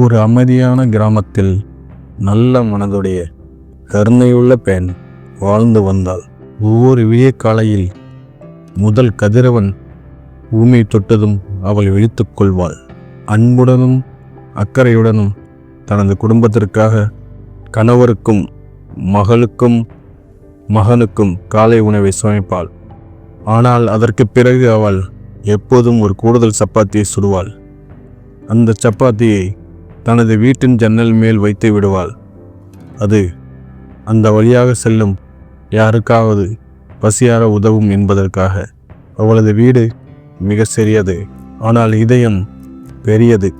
ஒரு அமைதியான கிராமத்தில் நல்ல மனதுடைய கருணையுள்ள பெண் வாழ்ந்து வந்தாள். ஒவ்வொரு விடிய காலையில் முதல் கதிரவன் பூமி தொட்டதும் அவள் விழித்துக் கொள்வாள். அன்புடனும் அக்கறையுடனும் தனது குடும்பத்திற்காக கணவருக்கும் மகளுக்கும் மகனுக்கும் காலை உணவை சமைப்பாள். ஆனால் அதற்கு பிறகு அவள் எப்போதும் ஒரு கூடுதல் சப்பாத்தியை சுடுவாள். அந்த சப்பாத்தியை தனது வீட்டின் ஜன்னல் மேல் வைத்து விடுவாள். அது அந்த வழியாக செல்லும் யாருக்காவது பசியார உதவும் என்பதற்காக. அவளது வீடு மிக சிறியது ஆனால் இதயம் பெரியது.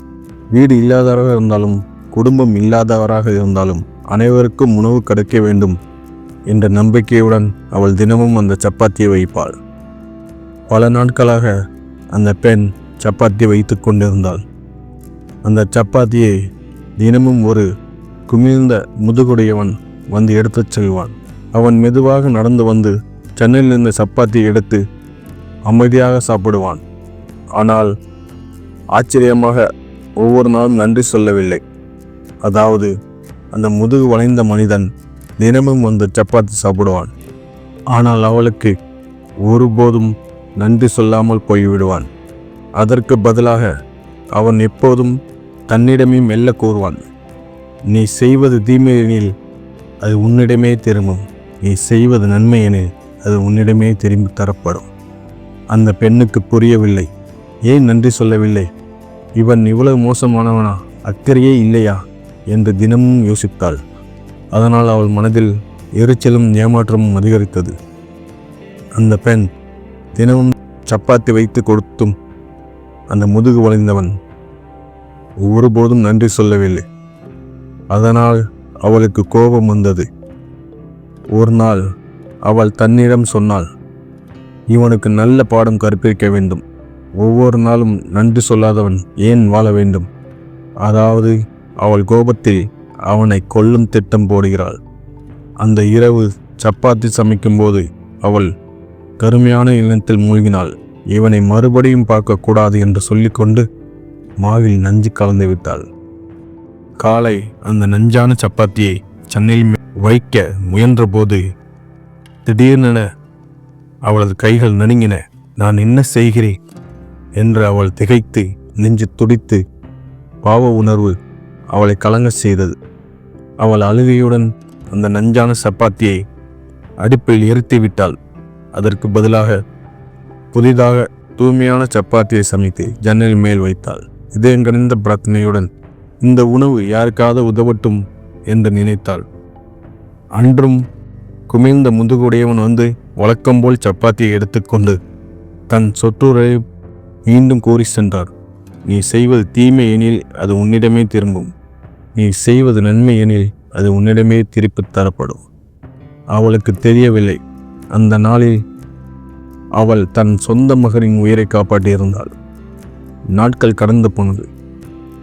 வீடு இல்லாதவராக இருந்தாலும் குடும்பம் இல்லாதவராக இருந்தாலும் அனைவருக்கும் உணவு கிடைக்க வேண்டும் என்ற நம்பிக்கையுடன் அவள் தினமும் அந்த சப்பாத்தியை வைப்பாள். பல நாட்களாக அந்த பெண் சப்பாத்தி வைத்து கொண்டிருந்தாள். அந்த சப்பாத்தியை தினமும் ஒரு குமிழ்ந்த முதுகுடையவன் வந்து எடுத்துச் செல்வான். அவன் மெதுவாக நடந்து வந்து சென்னையில் இருந்த சப்பாத்தியை எடுத்து அமைதியாக சாப்பிடுவான். ஆனால் ஆச்சரியமாக ஒவ்வொரு நாளும் நன்றி சொல்லவில்லை. அதாவது அந்த முதுகு வளைந்த மனிதன் தினமும் வந்து சப்பாத்தி சாப்பிடுவான். ஆனால் அவளுக்கு ஒருபோதும் நன்றி சொல்லாமல் போய்விடுவான். அதற்கு பதிலாக அவன் எப்போதும் தன்னிடமே மெல்ல கூறுவான். நீ செய்வது தீமையெனில் அது உன்னிடமே திரும்பும். நீ செய்வது நன்மையெனில் அது உன்னிடமே திரும்பி தரப்படும். அந்த பெண்ணுக்கு புரியவில்லை. ஏன் நன்றி சொல்லவில்லை? இவன் இவ்வளவு மோசமானவனா? அக்கறையே இல்லையா? என்று தினமும் யோசித்தாள். அதனால் அவள் மனதில் எரிச்சலும் ஏமாற்றமும் அதிகரித்தது. அந்த பெண் தினமும் சப்பாத்தி வைத்து கொடுத்தும் அந்த முதுகு வளைந்தவன் ஒருபோதும் நன்றி சொல்லவில்லை. அதனால் அவளுக்கு கோபம் வந்தது. ஒரு நாள் அவள் தன்னிடம் சொன்னாள் இவனுக்கு நல்ல பாடம் கற்பிக்க வேண்டும். ஒவ்வொரு நாளும் நன்றி சொல்லாதவன் ஏன் வாழ வேண்டும்? அதாவது அவள் கோபத்தில் அவனை கொல்லும் திட்டம் போடுகிறாள். அந்த இரவு சப்பாத்தி சமைக்கும்போது அவள் கருமையான இனத்தில் மூழ்கினாள். இவனை மறுபடியும் பார்க்கக்கூடாது என்று சொல்லிக்கொண்டு மாவில் நஞ்சு கலந்து விட்டாள். காலை அந்த நஞ்சான சப்பாத்தியை சென்னையில் வைக்க முயன்றபோது திடீரென அவளது கைகள் நடுங்கின நான் என்ன செய்கிறேன்? என்று அவள் திகைத்து நெஞ்சு துடித்து பாவ உணர்வு அவளை கலங்க செய்தது. அவள் அழுகையுடன் அந்த நஞ்சான சப்பாத்தியை அடுப்பில் எரித்து விட்டாள். அதற்கு பதிலாக புதிதாக தூய்மையான சப்பாத்தியை சமைத்து ஜன்னல் மேல் வைத்தாள். இதயங்கணிந்த பிரார்த்தனையுடன் இந்த உணவு யாருக்காவது உதவட்டும் என்று நினைத்தாள். அன்றும் குமிழ்ந்த முதுகுடையவன் வந்து வழக்கம்போல் சப்பாத்தியை எடுத்துக்கொண்டு தன் சொற்றூரை மீண்டும் கூறி சென்றார். நீ செய்வது தீமை எனில் அது உன்னிடமே திரும்பும். நீ செய்வது நன்மை எனில் அது உன்னிடமே திருப்பித் தரப்படும். அவளுக்கு தெரியவில்லை. அந்த நாளில் அவள் தன் சொந்த மகனின் உயிரை காப்பாற்றியிருந்தாள். நாட்கள் கடந்து போனது.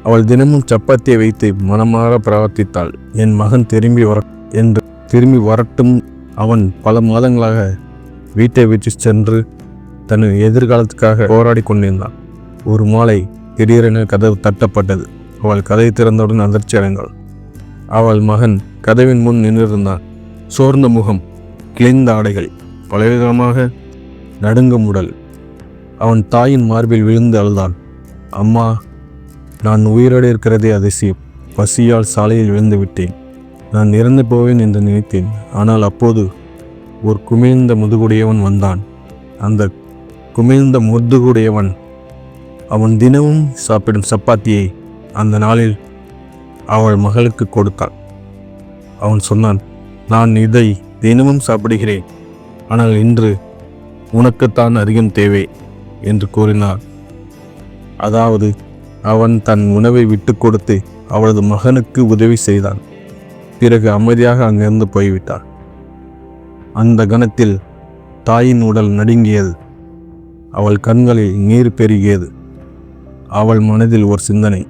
அவள் தினமும் சப்பாத்தியை வைத்து மனமாற பிரார்த்தித்தாள். என் மகன் திரும்பி வர என்று திரும்பி வரட்டும். அவன் பல மாதங்களாக வீட்டை விட்டு சென்று தன் எதிர்காலத்துக்காக போராடி கொண்டிருந்தான். ஒரு மாலை திடீரென கதவு தட்டப்பட்டது. அவள் கதை திறந்தவுடன் அதிர்ச்சி அடைந்தாள். அவள் மகன் கதவின் முன் நின்றிருந்தான். சோர்ந்த முகம் கிழிந்த ஆடைகள் பலவிதமாக நடுங்கும் உடல். அவன் தாயின் மார்பில் விழுந்து அழுதான். அம்மா நான் உயிரோடு இருக்கிறதே அதிசயம். பசியால் சாலையில் விழுந்து விட்டேன். நான் இறந்து போவேன் என்று நினைத்தேன். ஆனால் அப்போது ஒரு குமிழ்ந்த முதுகுடையவன் வந்தான். அந்த குமிழ்ந்த முதுகுடையவன் அவன் தினமும் சாப்பிடும் சப்பாத்தியை அந்த நாளில் அவள் மகளுக்கு கொடுத்தான் அவன் சொன்னான் நான் இதை தினமும் சாப்பிடுகிறேன். ஆனால் இன்று உனக்குத்தான் அதிகம் தேவை என்று கூறினார். அதாவது அவன் தன் உணவை விட்டு கொடுத்து அவளது மகனுக்கு உதவி செய்தான். பிறகு அமைதியாக அங்கிருந்து போய்விட்டான். அந்த கணத்தில் தாயின் உடல் நடுங்கியது. அவள் கண்களில் நீர் பெருகியது. அவள் மனதில் ஒரு சிந்தனை.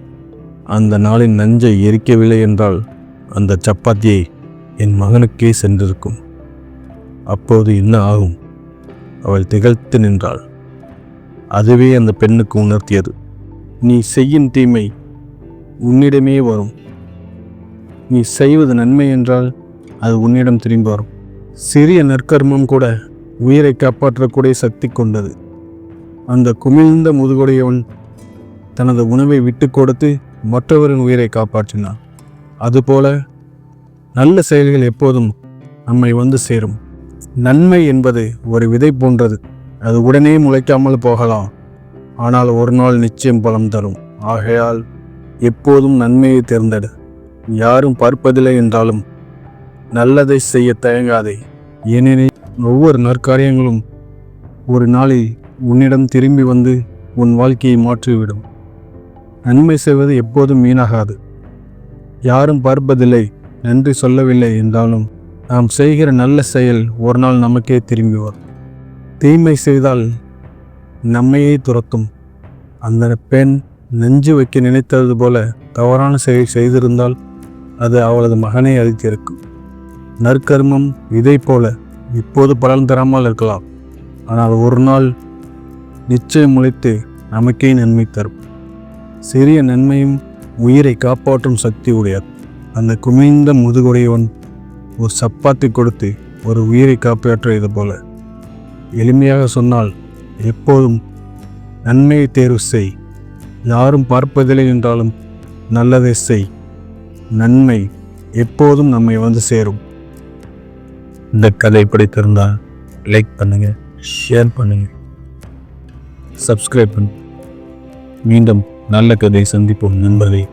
அந்த நாளின் நஞ்சை எரிக்கவில்லை என்றால் அந்த சப்பாத்தியை என் மகனுக்கே சென்றிருக்கும். அப்போது என்ன ஆகும்? அவள் திகழ்த்து நின்றாள். அதுவே அந்த பெண்ணுக்கு உணர்த்தியது. நீ செய்யும் தீமை உன்னிடமே வரும். நீ செய்வது நன்மை என்றால் அது உன்னிடம் திரும்பி வரும். சிறிய நற்கர்மம் கூட உயிரை காப்பாற்றக்கூடிய சக்தி கொண்டது. அந்த குமிழ்ந்த முதுகுடையவன் தனது உணவை விட்டு கொடுத்து மற்றவரின் உயிரை காப்பாற்றினான். அதுபோல நல்ல செயல்கள் எப்போதும் நம்மை வந்து சேரும். நன்மை என்பது ஒரு விதை போன்றது. அது உடனே முளைக்காமல் போகலாம். ஆனால் ஒரு நாள் நிச்சயம் பலம் தரும். ஆகையால் எப்போதும் நன்மையை தேர்ந்தெடு. யாரும் பார்ப்பதில்லை என்றாலும் நல்லதை செய்ய தயங்காதே. ஏனெனில் ஒவ்வொரு நற்காரியங்களும் ஒரு நாளில் உன்னிடம் திரும்பி வந்து உன் வாழ்க்கையை மாற்றிவிடும். நன்மை செய்வது எப்போதும் வீணாகாது. யாரும் பார்ப்பதில்லை நன்றி சொல்லவில்லை என்றாலும் நாம் செய்கிற நல்ல செயல் ஒரு நாள் நமக்கே திரும்பி வரும். தீமை செய்தால் நம்மையே துரத்தும். அந்த பெண் நெஞ்சு வைக்க நினைத்தது போல தவறான செயல் செய்திருந்தால் அது அவளது மகனை அழித்திருக்கும். நற்கர்மம் இதை போல இப்போது பலன் தராமல் இருக்கலாம். ஆனால் ஒரு நாள் நிச்சயம் முளைத்து நமக்கே நன்மை தரும். சிறிய நன்மையும் உயிரை காப்பாற்றும் சக்தி உடையது அந்த குமிழ்ந்த முதுகுடையவன் ஒரு சப்பாத்தி கொடுத்து ஒரு உயிரை காப்பாற்றியது போல. எளிமையாக சொன்னால் எப்போதும் நன்மையை தேர்வு செய். யாரும் பார்ப்பதில்லை என்றாலும் நல்லதை செய். நன்மை எப்போதும் நம்மை வந்து சேரும். இந்த கதை பிடித்திருந்தால் லைக் பண்ணுங்க ஷேர் பண்ணுங்க. சப்ஸ்கிரைப் பண்ணு. மீண்டும் நல்ல கதை சந்திப்போம் நண்பர்களே.